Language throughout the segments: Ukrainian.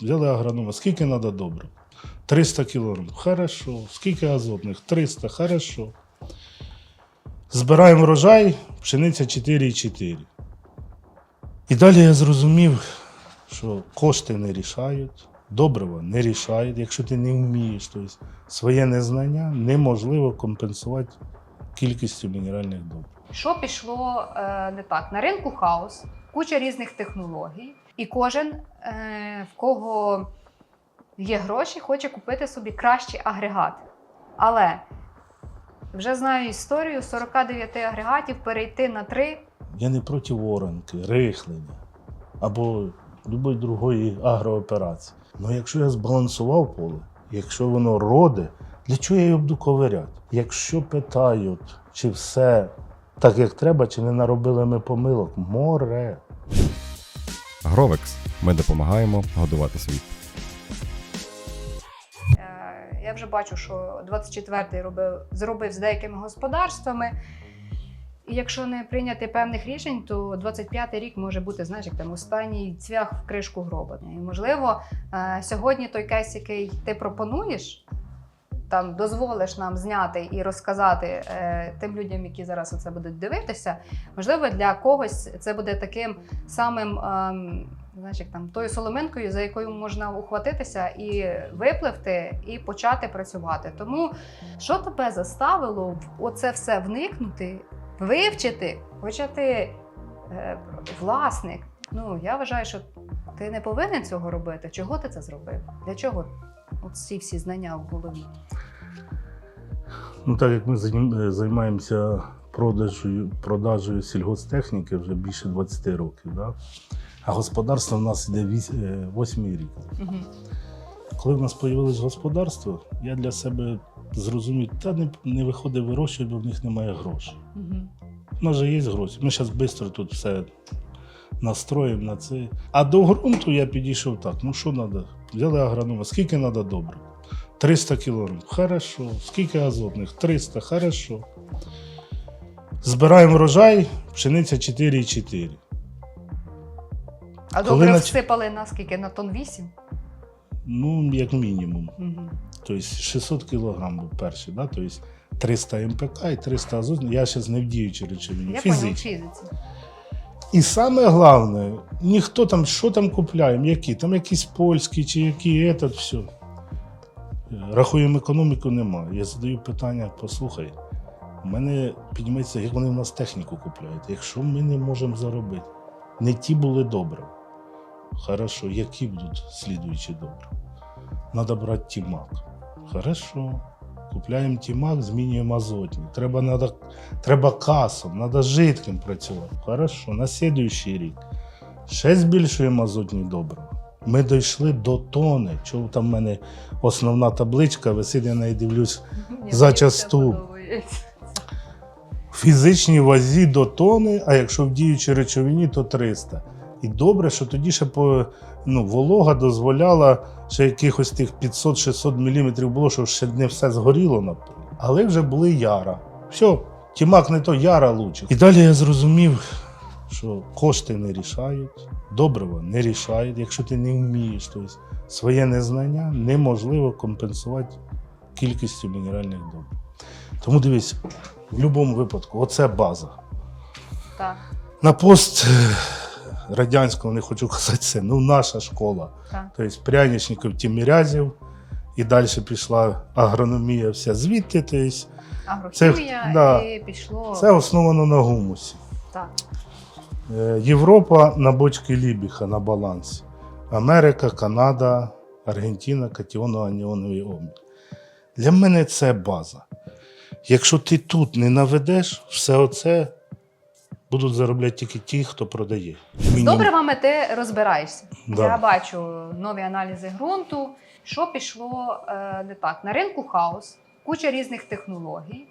Взяли агронома, скільки треба добре? 300 кілограм. Хорошо. Скільки азотних? 300, хорошо. Збираємо врожай, пшениця 4,4. І далі я зрозумів, що кошти не рішають, добрива не рішають. Якщо ти не вмієш, тобто своє незнання неможливо компенсувати кількістю мінеральних добрив. Що пішло е, не так? На ринку хаос, куча різних технологій, і кожен, е, в кого є гроші, хоче купити собі кращий агрегат. Але вже знаю історію: 49 агрегатів перейти на 3 Я не проти оранки, рихлення або будь-якої другої агрооперації. Але якщо я збалансував поле, якщо воно роде, для чого я його буду ковиряти? Якщо питають, чи все так, як треба, чи не наробили ми помилок, море. Гровекс. Ми допомагаємо годувати світ. Е, Я вже бачу, що 24-й робив, зробив з деякими господарствами. І якщо не прийняти певних рішень, то 25-й рік може бути, знаєш, як там останній цвях в кришку гроба. І можливо, е, сьогодні той кейс, який ти пропонуєш, там дозволиш нам зняти і розказати е, тим людям, які зараз це будуть дивитися, можливо, для когось це буде таким самим. ем, знаєш, там тою соломинкою, за якою можна ухватитися і випливти, і почати працювати. Тому що тебе заставило в оце все вникнути, вивчити, хоча ти е, власник. Ну я вважаю, що ти не повинен цього робити. Чого ти це зробив? Для чого ці всі знання в голові? Ну, так як ми е, займаємося продажею, продажею сільгосптехніки вже більше 20 років, да? а господарство в нас йде 8 рік. Угу. Коли в нас з'явилось господарство, я для себе зрозумів, та не, не виходить вирощувати, бо в них немає грошей. Угу. У нас же є гроші. Ми зараз швидко тут все настроїмо на це. А до ґрунту я підійшов так: ну що треба? Взяли агронома, скільки треба добре? 300 кілограм. Хорошо. Скільки азотних? 300, хорошо. Збираємо врожай, пшениця 4,4. А добре нач- всипали на скільки? На тон 8? Ну, як мінімум. Угу. Тобто 600 кілограм був перший, да? тобто 300 МПК і 300 азотних. Я зараз не в діючій речовині, Я фізично. фізиці. І саме головне, ніхто там, що там купляємо, які, там якісь польські чи які, этот, все. Рахуємо економіку, нема. Я задаю питання, послухай, у мене підніметься, як вони в нас техніку купляють. Якщо ми не можемо заробити, не ті були добре. Хорошо, які будуть слідуючі добре? Надо брати тімак. Хорошо. Купляємо тімак, змінюємо азотні. Треба, надо, треба касом, треба жидким працювати. Хорошо, на слідуючий рік. Ще збільшуємо азотні добрива. Ми дійшли до тони. Чого там в мене основна табличка, висить, я неї дивлюсь. Зачасту. В фізичній вазі до тони, а якщо в діючій речовині, то 300. І добре, що тоді ще по, ну, волога дозволяла ще якихось тих 500-600 мм було, щоб ще не все згоріло на полі. Але вже були яра. Все, тімак не то яра лучше. І далі я зрозумів, що кошти не рішають, добрива не рішають. Якщо ти не вмієш, тобто своє незнання неможливо компенсувати кількістю мінеральних добрив. Тому дивись, в будь-якому випадку, оце база. Так, На пост е, радянського не хочу казати це, ну наша школа. так. Тобто Пряничників, Тімірязів, і далі пішла агрономія вся звідти. Тобто Агрохімія да. і пішло. це основано на гумусі. Так. Е, Європа на бочки Лібіха на балансі. Америка, Канада, Аргентина, катіоно-аніоновий обмін. Для мене це база. Якщо ти тут не наведеш, все оце будуть заробляти тільки ті, хто продає. З Мінімум. добривами ти розбираєшся. Да. Я бачу нові аналізи ґрунту. Що пішло е, не так? На ринку хаос, куча різних технологій.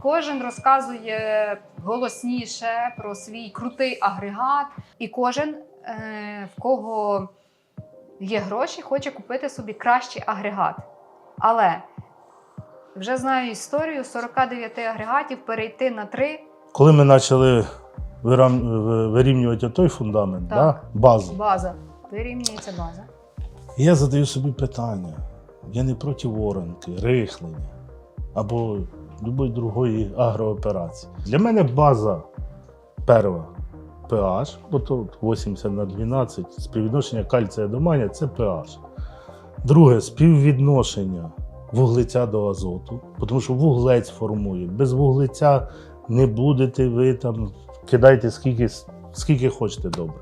Кожен розказує голосніше про свій крутий агрегат, і кожен, е, в кого є гроші, хоче купити собі кращий агрегат. Але вже знаю історію: 49 агрегатів перейти на 3 Коли ми почали вирівнювати той фундамент, Так. да? базу, база. Вирівнюється база. І я задаю собі питання: я не проти воронки, рихлення або будь-якої другої агрооперації. Для мене база перша pH, бо тут 80 на 12, співвідношення кальція до маня це pH. Друге співвідношення вуглеця до азоту, тому що вуглець формує. Без вуглеця не будете ви там, кидайте скільки, скільки хочете добре.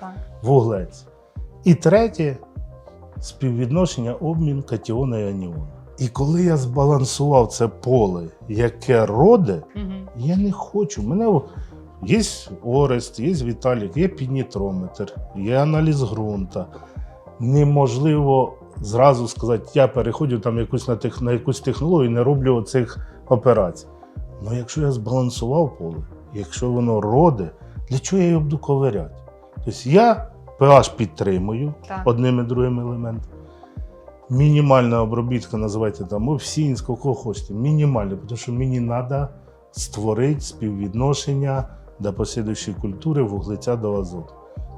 Так. Вуглець. І третє співвідношення обмін катіона і аніона. І коли я збалансував це поле, яке роде, Угу. я не хочу. У мене є Орест, є Віталік, є піднітрометр, є аналіз ґрунта. Неможливо зразу сказати, я переходжу там якусь на, тех, на якусь технологію і не роблю оцих операцій. Ну, якщо я збалансував поле, якщо воно роде, для чого я його буду ковиряти? Тобто я pH підтримую Так. одним і другим елементом. Мінімальна обробітка, називайте там овсінська, кого хочете. Мінімальна, тому що мені треба створити співвідношення до послідуючої культури вуглеця до азоту.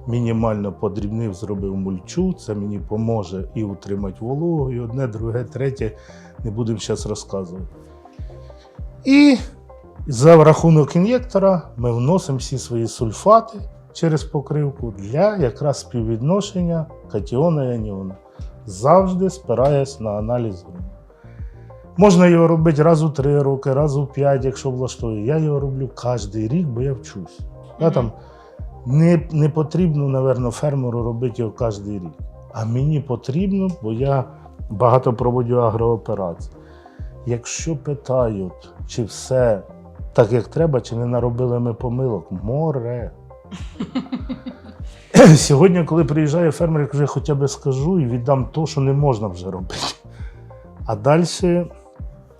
Мінімально подрібнив, зробив мульчу, це мені поможе і утримати вологу, і одне, друге, третє. Не будемо зараз розказувати. І за рахунок ін'єктора ми вносимо всі свої сульфати через покривку для якраз співвідношення катіона і аніона. Завжди спираюсь на аналіз ґрунту. Можна його робити раз у три роки, раз у п'ять, якщо влаштує. Я його роблю кожен рік, бо я вчусь. Я там не, не потрібно, напевно, фермеру робити його кожен рік. А мені потрібно, бо я багато проводжу агрооперацій. Якщо питають, чи все так, як треба, чи не наробили ми помилок, море. Сьогодні, коли приїжджає фермер, я вже хоча б скажу і віддам то, що не можна вже робити. А далі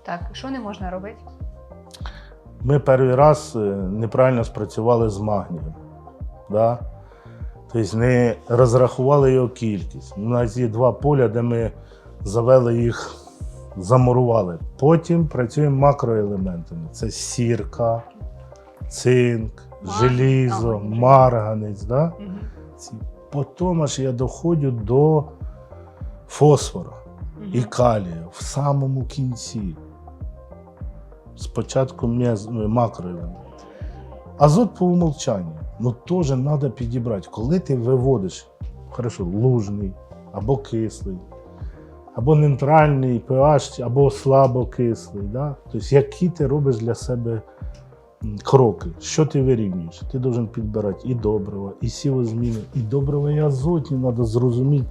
Так, що не можна робити? ми перший раз е, неправильно спрацювали з магнієм. Да? Тобто не розрахували його кількість. У нас є два поля, де ми завели їх, замурували. Потім працюємо макроелементами. Це сірка, цинк, Мар- желізо, марганець. Да? Угу. Потім аж я доходжу до фосфора і калія в самому кінці. Спочатку макроелемент. Азот по умолчанню. Ну теж треба підібрати. Коли ти виводиш, хорошо, лужний або кислий, або нейтральний pH, або слабокислий. Да? Тобто, які ти робиш для себе кроки, що ти вирівнюєш? Ти должен підбирати і добрива, і сівозміни, і добрива, і азотні треба зрозуміти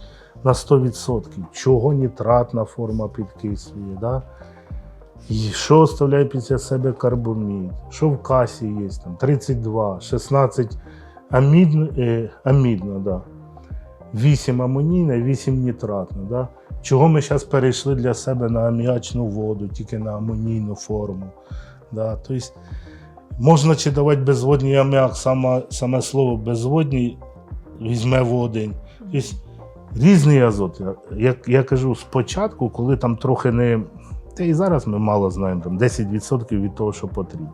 на 100%, чого нітратна форма підкислює. Да? І що оставляє після себе карбомід, що в касі є, там 32, 16 амідно, е, амідно да. 8 амонійна, 8 нітратна. Да? Чого ми зараз перейшли для себе на аміачну воду, тільки на амонійну форму. Да? Тобто, можна чи давати безводній аміак, саме, саме слово безводній візьме водень. Тобто, різний азот. Як я кажу, спочатку, коли там трохи не. Та і зараз ми мало знаємо, там 10% від того, що потрібно.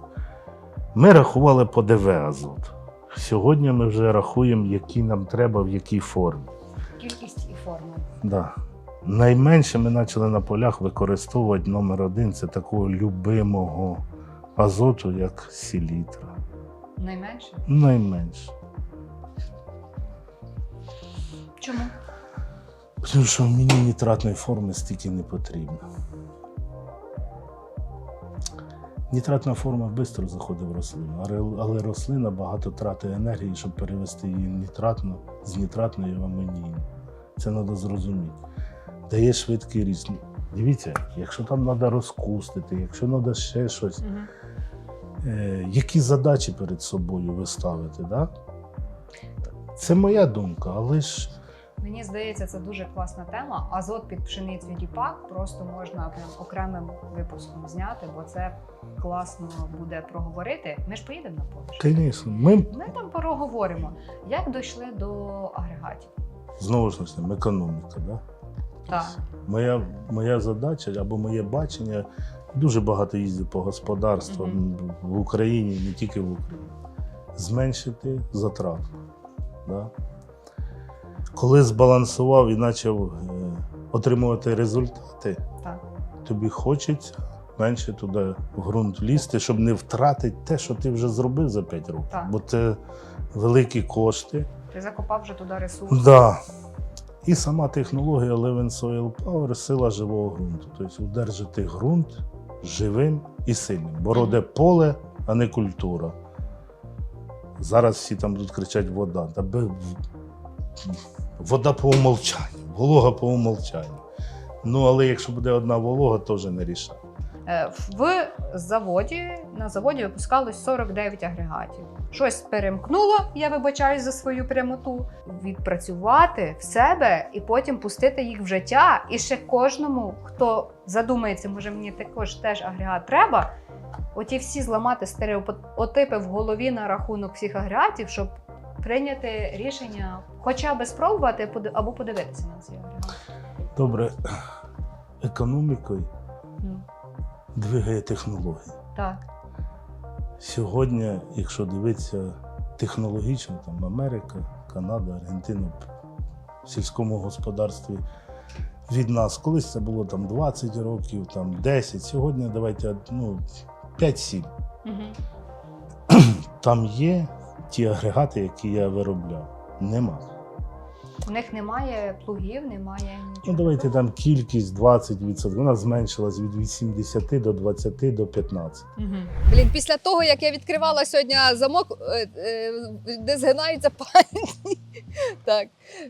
Ми рахували по ДВ азот. Сьогодні ми вже рахуємо, який нам треба, в якій формі. Кількість і форма. Да. Найменше ми почали на полях використовувати номер один це такого любимого азоту, як селітра. Найменше. Найменше. Чому? Тому що мені нітратної форми стільки не потрібно. Нітратна форма швидко заходить в рослину, але- рослина багато тратить енергії, щоб перевести її нітратну з нітратної в амонійну. Це треба зрозуміти. Дає швидкий ріст. Дивіться, якщо там треба розкустити, якщо треба ще щось, Угу. е, які задачі перед собою ви ставите, да? Це моя думка, але ж Мені здається, це дуже класна тема. Азот під пшеницю діпак просто можна прям окремим випуском зняти, бо це класно буде проговорити. Ми ж поїдемо на звісно, ми Ми там проговоримо, як дійшли до агрегатів. знову ж таки економіка. Да? Так. Моя, моя задача або моє бачення дуже багато їздив по господарствам Мгм. в Україні, не тільки в Україні. Зменшити затрату. Да? Коли збалансував і почав е, отримувати результати, Так. тобі хочеться менше туди в ґрунт влізти, щоб не втратити те, що ти вже зробив за 5 років. Так. Бо це великі кошти. Ти закопав вже туди ресурс. Да. І сама технологія Living Soil Power сила живого ґрунту. Тобто удержати ґрунт живим і сильним. Бо роде поле, а не культура. Зараз всі там будуть кричати вода. Та би- вода по умолчанню, волога по умолчанню. Ну, але якщо буде одна волога, вже не рішає. Е, В заводі на заводі випускалось 49 агрегатів. Щось перемкнуло, я вибачаюсь за свою прямоту. Відпрацювати в себе і потім пустити їх в життя. І ще кожному, хто задумається, може мені також теж агрегат треба. Оті всі зламати стереотипи в голові на рахунок всіх агрегатів, щоб прийняти рішення, хоча б спробувати або подивитися на ці агрегати. Добре, економікою Ну, двигає технології. так. Сьогодні, якщо дивитися технологічно, там Америка, Канада, Аргентина в сільському господарстві від нас. Колись це було там 20 років, там 10. Сьогодні давайте ну, 5-7. Угу. Там є ті агрегати, які я виробляв. Нема. У них немає плугів, немає Ну, давайте там кількість 20%. Вона зменшилась від 80 до 20 до 15. Угу. Блін, після того, як я відкривала сьогодні замок, е, е, де згинаються пальці, так,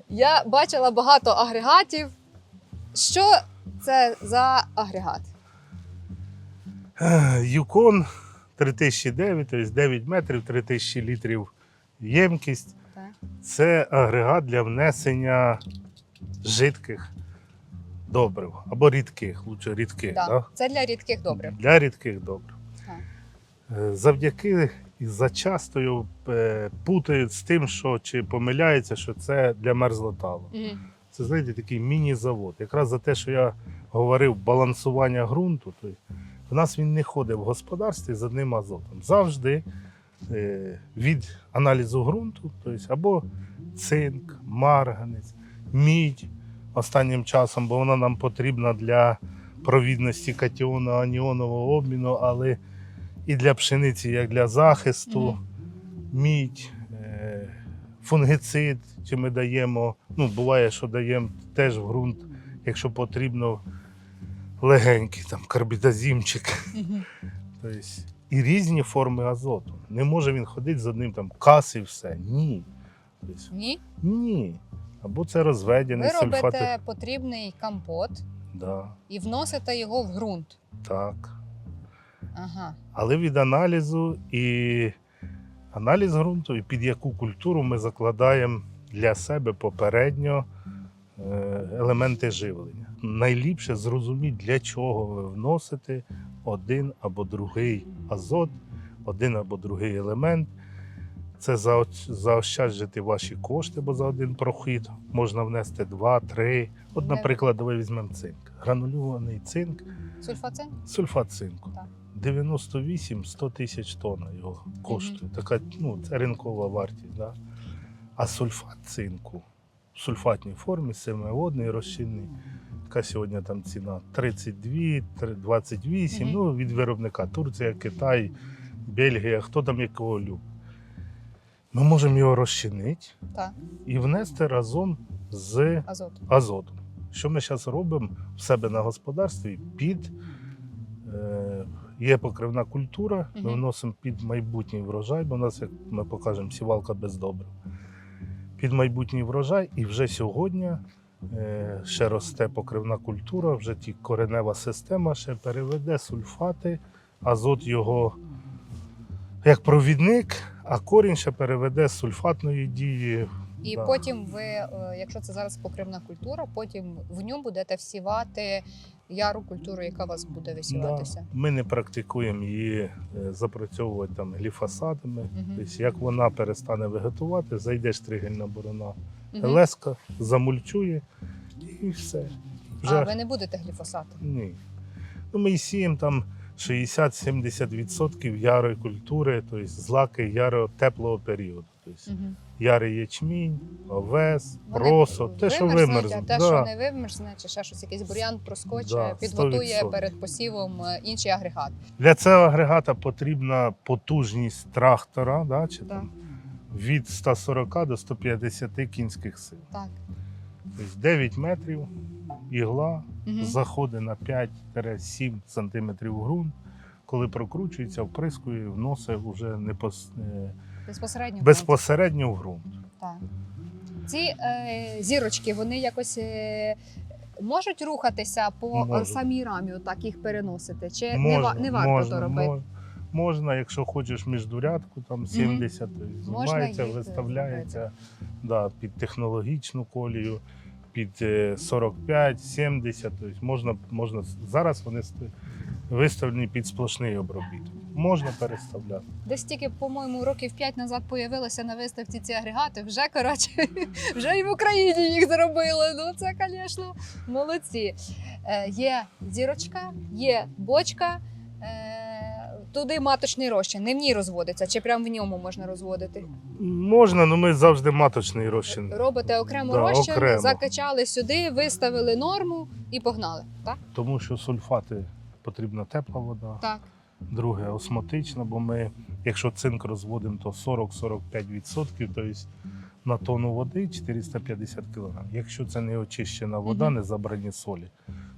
я бачила багато агрегатів. Що це за агрегат? Юкон 3009, тобто 9 метрів, 3000 літрів ємкість. Це агрегат для внесення жидких добрив або рідких, лучше рідких. Да. Да? Це для рідких добрив. Для рідких добрив. Так. Е, Завдяки і зачасто його е, путають з тим, що чи помиляються, що це для мерзлоталу. Угу. Це знаєте, такий міні-завод. Якраз за те, що я говорив, балансування ґрунту, в нас він не ходить в господарстві з одним азотом. Завжди е, від аналізу ґрунту, тобто або цинк, марганець, мідь останнім часом, бо вона нам потрібна для провідності катіону аніонового обміну, але і для пшениці, як для захисту, мідь, е, фунгицид, чи ми даємо. Ну, буває, що даємо теж в ґрунт, якщо потрібно, легенький, там карбідазімчик. Угу. Тобто, і різні форми азоту. Не може він ходити з одним там кас і все. Ні. Тобто, Ні. ні. Або це розведений Ви сульфати. робите потрібний компот Да, і вносите його в ґрунт. так. Ага. Але від аналізу і аналіз ґрунту, і під яку культуру ми закладаємо для себе попередньо е, елементи живлення. Найліпше зрозуміти, для чого ви вносите один або другий азот, один або другий елемент. Це заощаджити ваші кошти, бо за один прохід можна внести два, три. От, наприклад, давай візьмемо цинк. Гранульований цинк Сульфацин? Сульфат цинку. Так. 98-100 тисяч тонн його коштує. Така ну, це ринкова вартість. Да? А сульфат цинку в сульфатній формі, семиводний, розчинний. Яка сьогодні там ціна 32, 28, ну, від виробника Турція, Китай, Бельгія, хто там якого любить. Ми можемо його розчинити Так, і внести разом з азот. азотом. Що ми зараз робимо в себе на господарстві під е, є покривна культура, ми вносимо під майбутній врожай, бо у нас, як ми покажемо, сівалка без добрив. Під майбутній врожай, і вже сьогодні е, ще росте покривна культура, вже ті коренева система ще переведе сульфати, азот його як провідник, а корінь ще переведе з сульфатної дії. І Да. потім ви, е, якщо це зараз покривна культура, потім в ньому будете всівати яру культуру, яка у вас буде висіватися. Да. Ми не практикуємо її е, запрацьовувати там гліфосатами. Мгм. Тобто, як вона перестане вегетувати, зайде штригельна борона, Мгм. леска замульчує і все. Вже А ви не будете гліфосати. ні. Ну, ми сіємо там 60-70% ярої культури, тобто злаки яро теплого періоду. Тобто Мгм. ярий ячмінь, овес, Вони просо, те, що вимерзне. те, да. що не вимерзне, чи ще щось, якийсь бур'ян проскоче, Да, підготує перед посівом е, інший агрегат. Для цього агрегата потрібна потужність трактора да, чи Так. там, від 140 до 150 кінських сил. Так. Тобто 9 метрів, ігла, Мгм. заходить на 5-7 см в ґрунт. Коли прокручується, вприскує, вносить вже не пос... е, Безпосередньо. безпосередньо в ґрунт. Так. Ці е, зірочки, вони якось е, можуть рухатися по Можуть. самій рамі, отак їх переносити? Чи не, ва- не варто можна, то робити? мож- Можна, якщо хочеш міждурядку, там 70, то знімається, е, виставляється да, під технологічну колію, під е, 45, 70. Тобто можна, можна, зараз вони виставлені під сплошний обробіток. Можна переставляти. Десь тільки, по-моєму, років 5 назад появилися на виставці ці агрегати. Вже коротше, вже і в Україні їх зробили. Ну це, звісно, молодці. Е, є зірочка, є бочка. Е, туди маточний розчин, не в ній розводиться, чи прямо в ньому можна розводити. Можна, але ми завжди маточний розчин. Робите окремо Да, розчин, окремо. закачали сюди, виставили норму і погнали. Так? Тому що сульфати потрібна тепла вода. Так. Друге осмотична, бо ми, якщо цинк розводимо, то 40-45%, тобто на тонну води 450 кг. Якщо це не очищена вода, не забрані солі,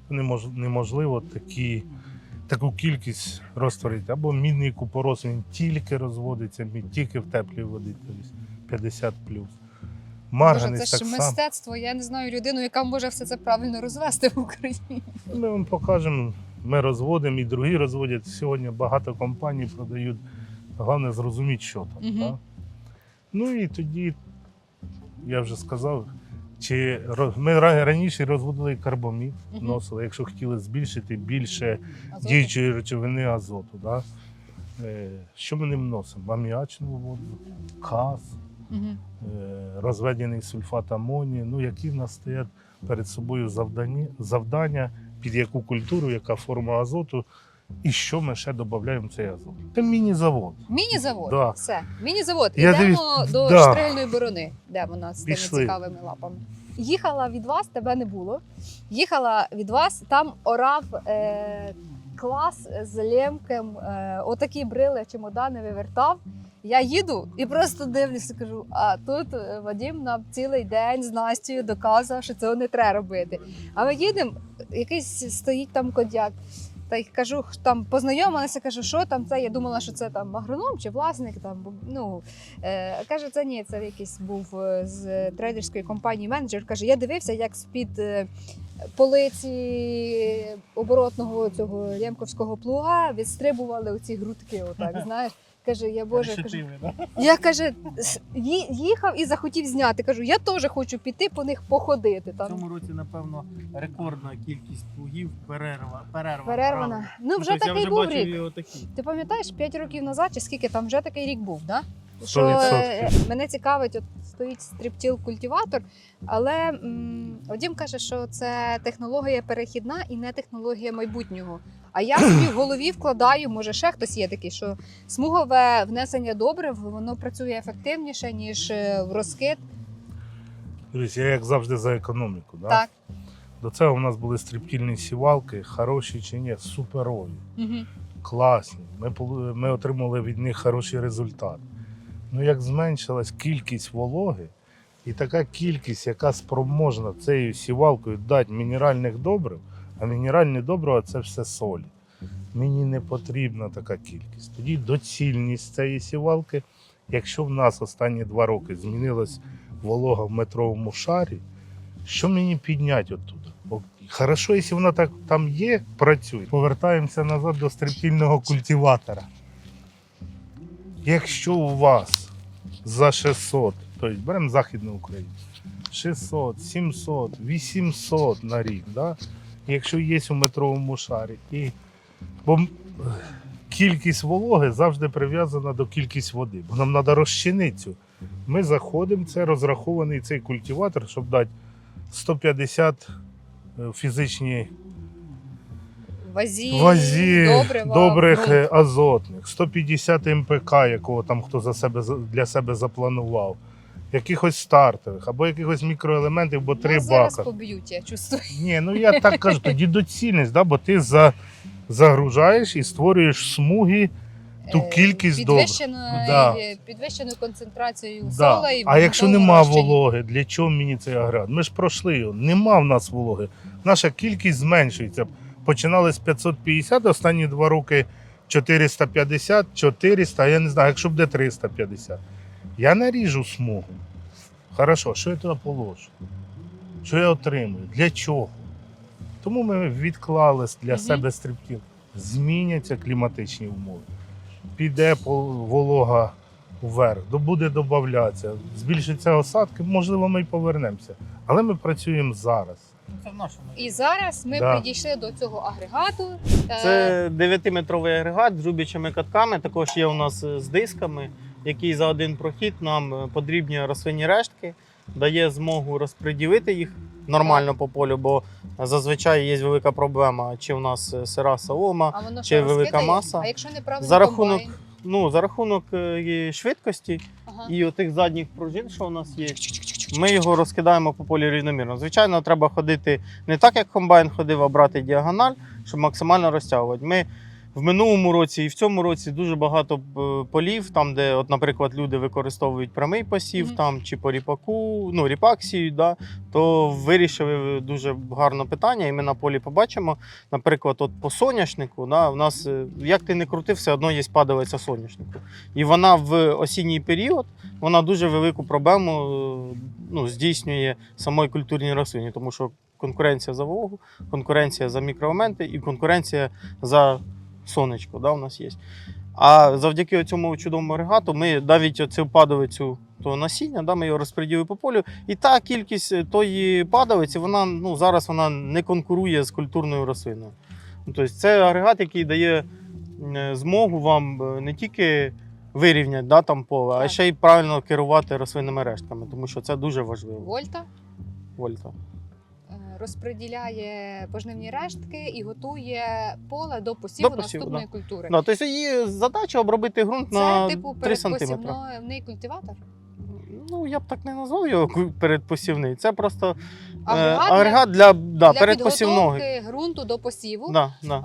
то немож- неможливо такі, таку кількість розтворити. Або мідний купорос він тільки розводиться, мід тільки в теплій воді, тобто 50 плюс. Боже, це ж так мистецтво. Я не знаю людину, яка може все це правильно розвести в Україні. Ми вам покажемо, ми розводимо і другі розводять. Сьогодні багато компаній продають. Головне зрозуміти, що там. Так? Ну і тоді, я вже сказав, чи ми раніше розводили карбомід, Мгм. носили, якщо хотіли збільшити більше Азоту. діючої речовини азоту. Да? Е, Що ми ним носимо? Аміачну воду, каз, е, розведений сульфат амонію, ну які в нас стоять перед собою завдання, завдання, під яку культуру, яка форма азоту, і що ми ще додаємо в цей азот. Це міні-завод. Міні-завод. Да. Все. Міні-завод. Я Ідемо дивлюсь- до да. штрельної борони, де вона з тими цікавими лапами. Їхала від вас, тебе не було. Їхала від вас, там орав е, клас з лемком, е, отакі брили, чемодани вивертав. Я їду і просто дивлюся, кажу: а тут е, Вадим нам цілий день з Настю доказував, що цього не треба робити. А ми їдемо, якийсь стоїть там кодяк. Та й кажу, там познайомилися, кажу, що там це. Я думала, що це там агроном чи власник. Там ну е, каже, це ні, це якийсь був е, з трейдерської компанії менеджер. Каже, я дивився, як з-під полиці оборотного цього лємковського плуга відстрибували оці грудки. Отак, знаєш. Каже, я боже, кажу, я каже, їхав і захотів зняти. Кажу, я теж хочу піти по них походити. В Там цьому році, напевно, рекордна кількість плугів перерва, перерва. перервана. Ну вже Тобто я такий вже був рік. і. Ти пам'ятаєш 5 років назад, чи скільки там вже такий рік був, да? Що 100%. е, мене цікавить, от стоїть стриптіл культиватор, але м, Вадим каже, що це технологія перехідна і не технологія майбутнього. А я собі в голові вкладаю, може ще хтось є такий, що смугове внесення добрив воно працює ефективніше, ніж е, в розкид. Дивись, я як завжди за економіку. Да? Так. До цього у нас були стріптільні сівалки, хороші чи ні, суперові, Угу. класні. Ми, ми отримали від них хороший результат. Ну, як зменшилась кількість вологи, і така кількість, яка спроможна цією сівалкою дати мінеральних добрив, а мінеральні добрива це все солі. Мені не потрібна така кількість. Тоді доцільність цієї сівалки, якщо в нас останні два роки змінилась волога в метровому шарі, що мені підняти оттуда? Хорошо, якщо вона так там є, працює. Повертаємося назад до стрипільного культиватора. Якщо у вас за 600, тобто беремо Західну Україну, 600, 700, 800 на рік, да? якщо є у метровому шарі, і бо кількість вологи завжди прив'язана до кількості води, бо нам треба розчинити цю. Ми заходимо, це розрахований цей культиватор, щоб дати 150 е, фізичні вазі, вазі добрива, добрих ґрунт. е, азотних, 150 МПК, якого там хто за себе для себе запланував, якихось стартових або якихось мікроелементів, бо три зараз бака. поб'ють, я чувствую. Ні, ну я так кажу, тоді доцільність, да, бо ти за, загружаєш і створюєш смуги. Ту Е, кількість підвищеною, Да. підвищеною концентрацією Да. сола і А якщо нема розчині. вологи, для чого мені цей агрегат? Ми ж пройшли його. Нема в нас вологи. Наша кількість зменшується. Починали з 550, останні два роки 450, 400, а я не знаю, якщо буде 350. Я наріжу смугу. Хорошо, що я туди положу? Що я отримую? Для чого? Тому ми відклали для Мгм. себе стрибків. Зміняться кліматичні умови. Піде волога вверх, буде додатися, збільшиться осадки, можливо, ми й повернемося. Але ми працюємо зараз. Це в нашому. І зараз ми Да. підійшли до цього агрегату. Е, Це 9-метровий агрегат з рубячими катками. Також є у нас е, з дисками, який за один прохід нам е, потрібні рослинні рештки, дає змогу розподілити їх нормально по полю, бо зазвичай є велика проблема, чи у нас е, сира солома. чи велика розкидає? маса. А якщо неправильно За рахунок, комбайн? Ну, за рахунок е, швидкості Ага. і отих задніх пружин, що у нас є, ми його розкидаємо по полі рівномірно. Звичайно, треба ходити не так, як комбайн ходив, а брати діагональ, щоб максимально розтягувати. Ми в минулому році і в цьому році дуже багато е, полів, там, де, от, наприклад, люди використовують прямий посів, Мгм. там чи по ріпаку, ну ріпак сіють, да, то вирішили дуже гарне питання, і ми на полі побачимо. Наприклад, от по соняшнику, да, у нас е, як ти не крути, все одно є падалиця соняшнику. І вона в осінній період вона дуже велику проблему е, ну, здійснює самої культурній рослині, тому що конкуренція за вологу, конкуренція за мікроелементи і конкуренція за сонечко. Да, у нас є. А завдяки цьому чудовому агрегату ми навіть оцю падалицю того насіння, да, ми його розподілили по полю. І та кількість е, тої падалиці, вона ну, зараз вона не конкурує з культурною рослиною. Ну, тобто це агрегат, який дає е, змогу вам е, не тільки вирівняти да, там поле, а ще й правильно керувати рослинними рештками, тому що це дуже важливо. Вольта Вольта. Розподіляє пожнивні рештки і готує поле до посіву До посіву, наступної культури. Да, тобто її задача обробити ґрунт Це на типу 3 см. передпосівний культиватор. Ну, я б так не назвав його передпосівний. Це просто е, Агрегат для- для, да, для передпосівного. підготовки ґрунту до посіву. Да, да.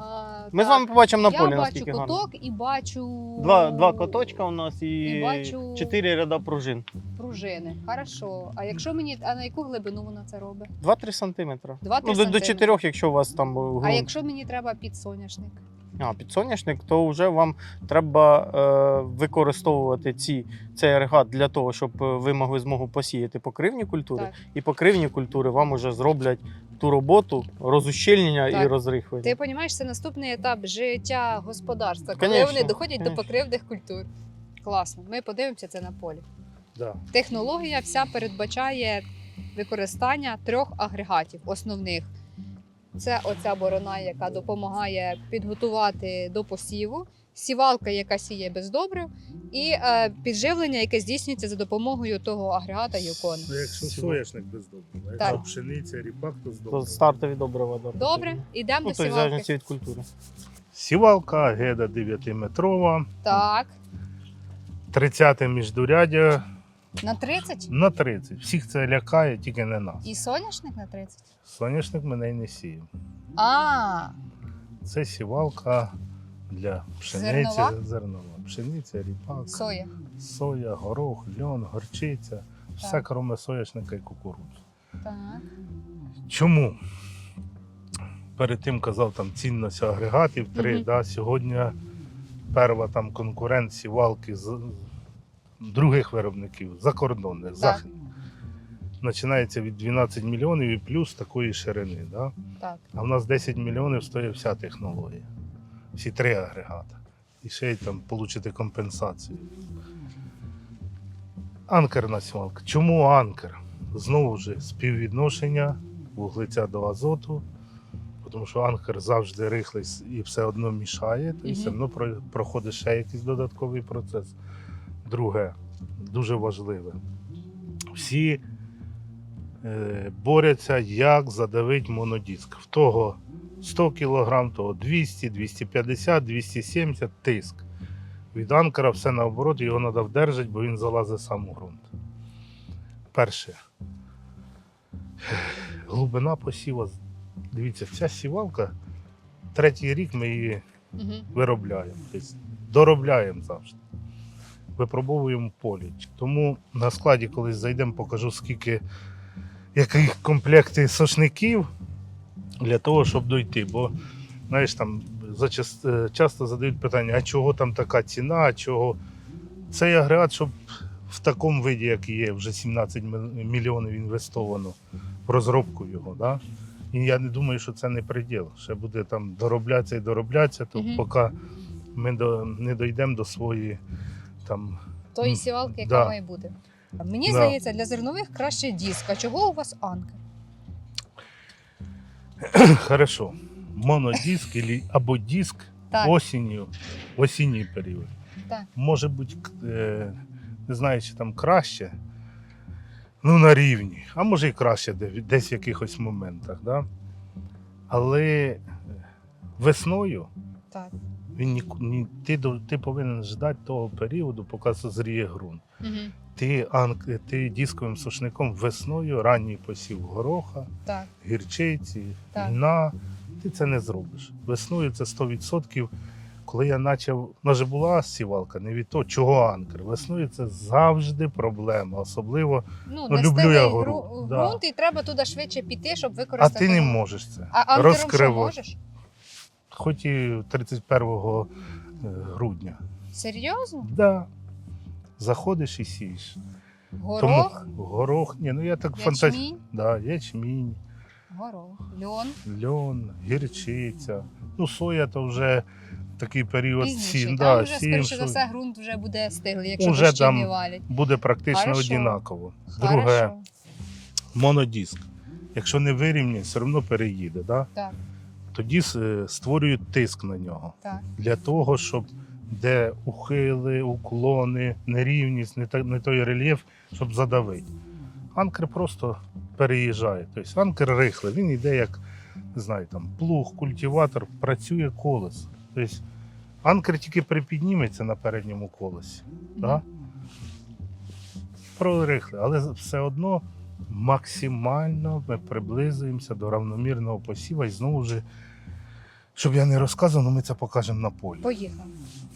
Ми з вами побачимо на Я полі, бачу наскільки гарно. куток і бачу Два, два коточка у нас і, І бачу- чотири ряда пружин. пружини. Хорошо. А якщо мені а на яку глибину вона це робить? 2-3 сантиметри. 2-3 Ну, до, до сантиметри. 4, якщо у вас там ґрунт. А якщо мені треба підсоняшник? А, підсоняшник, то вже вам треба е, використовувати ці, цей агрегат для того, щоб е, ви могли змогу посіяти покривні культури. Так. І покривні культури вам уже зроблять ту роботу розущільнення і Так. розрихлення. Ти розумієш, це наступний етап життя господарства, коли Конечно, вони доходять конечно. до покривних культур. Класно. Ми подивимося це на полі. Да. Технологія вся передбачає використання трьох агрегатів основних. Це оця борона, яка допомагає підготувати до посіву, сівалка, яка сіє без добрив, і е, підживлення, яке здійснюється за допомогою того агрегата Юкон. Ну, Якщо соняшник без добрива, якщо Так. пшениця, ріпак, то з То добрива. стартові добрива. Да, Добре, йдемо Ну, до то й в сівалки. залежності від культури. Сівалка, геда 9-метрова, Так, 30 міждурядя на 30 на 30. Всіх це лякає, тільки не нас. і соняшник на 30. Соняшник мене й не сіє. А, Це сівалка для пшениці, Зернова? зернова. Пшениця, ріпак, соя. соя, горох, льон, горчиця. Все, Так. крім соняшника і кукурудзи. Так. Чому? Перед тим казав там цінність агрегатів три. Мгм. Да, сьогодні перша там конкурент сівалки з других виробників закордонних, західних. Починається від 12 мільйонів і плюс такої ширини. Да? Так. А в нас 10 мільйонів стоїть вся технологія. Всі три агрегати. І ще й там отримати компенсацію. Анкерна сівалка. Чому анкер? Знову ж співвідношення вуглеця до азоту. Тому що анкер завжди рихлий і все одно мішає, і все одно проходить ще якийсь додатковий процес. Друге, дуже важливе. Всі е, борються, як задавити монодиск. В того 100 кг, то 200, 250, 270 тиск. Від анкера все наоборот, його треба вдержати, бо він залазить сам у ґрунт. Перше. Глибина посіва. Дивіться, ця сівалка, третій рік ми її Угу. виробляємо. Тобто доробляємо завжди. Випробовуємо полі. Тому на складі, коли зайдемо, покажу, скільки яких комплекти сошників для того, щоб дойти. Бо, знаєш, там е, часто задають питання, а чого там така ціна, а чого. Цей агрегат, щоб в такому виді, як є, вже 17 мільйонів інвестовано в розробку його. Да? І я не думаю, що це не приділ. Ще буде там дороблятися і дороблятися, то Мгм. поки ми до, не дійдемо до своєї там. Тої сівалки, яка да. має бути. Мені Да. здається, для зернових краще диск. А чого у вас анкер? Хорошо. Монодиск ілі- або диск Так. осінню, осінній період. Так. Може бути, е, не знаю, чи там краще. Ну, на рівні, а може і краще де- десь в якихось моментах. Да? Але е, весною Так. він ні, ні, ти, до- ти повинен ждати того періоду, поки созріє ґрунт. Угу. Ти, анк, ти дисковим сушником весною, ранній посів гороха, Так. гірчиці, Так. льна, ти це не зробиш. Весною це 100%. Коли я почав, може була сівалка, не від того, чого анкер. Весною це завжди проблема, особливо, Ну, Ну, люблю я гру- гору, да. ґрунт, і треба туди швидше піти, щоб використати. а ти не можеш це. А Розкриво. можеш? Хоч і 31 е, грудня. Серйозно? Да. Заходиш і сієш. Горох, Тому горох, ні, ну я так фантазію. ячмінь, Да, ячмінь, горох, льон. льон, гірчиця. Ну, соя то вже такий період Пізніше. сім. Там Да, вже, сім, скоріше за все, ґрунт вже буде стиглий, якщо Уже дощі там не валять. буде практично Хорошо. однаково. Друге, Хорошо. монодиск. Якщо не вирівняє, все одно переїде. Да? Так. Тоді е, створюють тиск на нього. Так. Для того, щоб де ухили, уклони, нерівність, не, той рельєф, щоб задавити. Анкер просто переїжджає. Тобто анкер рихлий, він йде як не знаю, там, плуг, культиватор, працює колесо. Тобто анкер тільки припідніметься на передньому колесі. Да? Прорихли, але все одно максимально ми приблизуємося до равномірного посіва і знову ж, щоб я не розказував, але ми це покажемо на полі. Поїхали.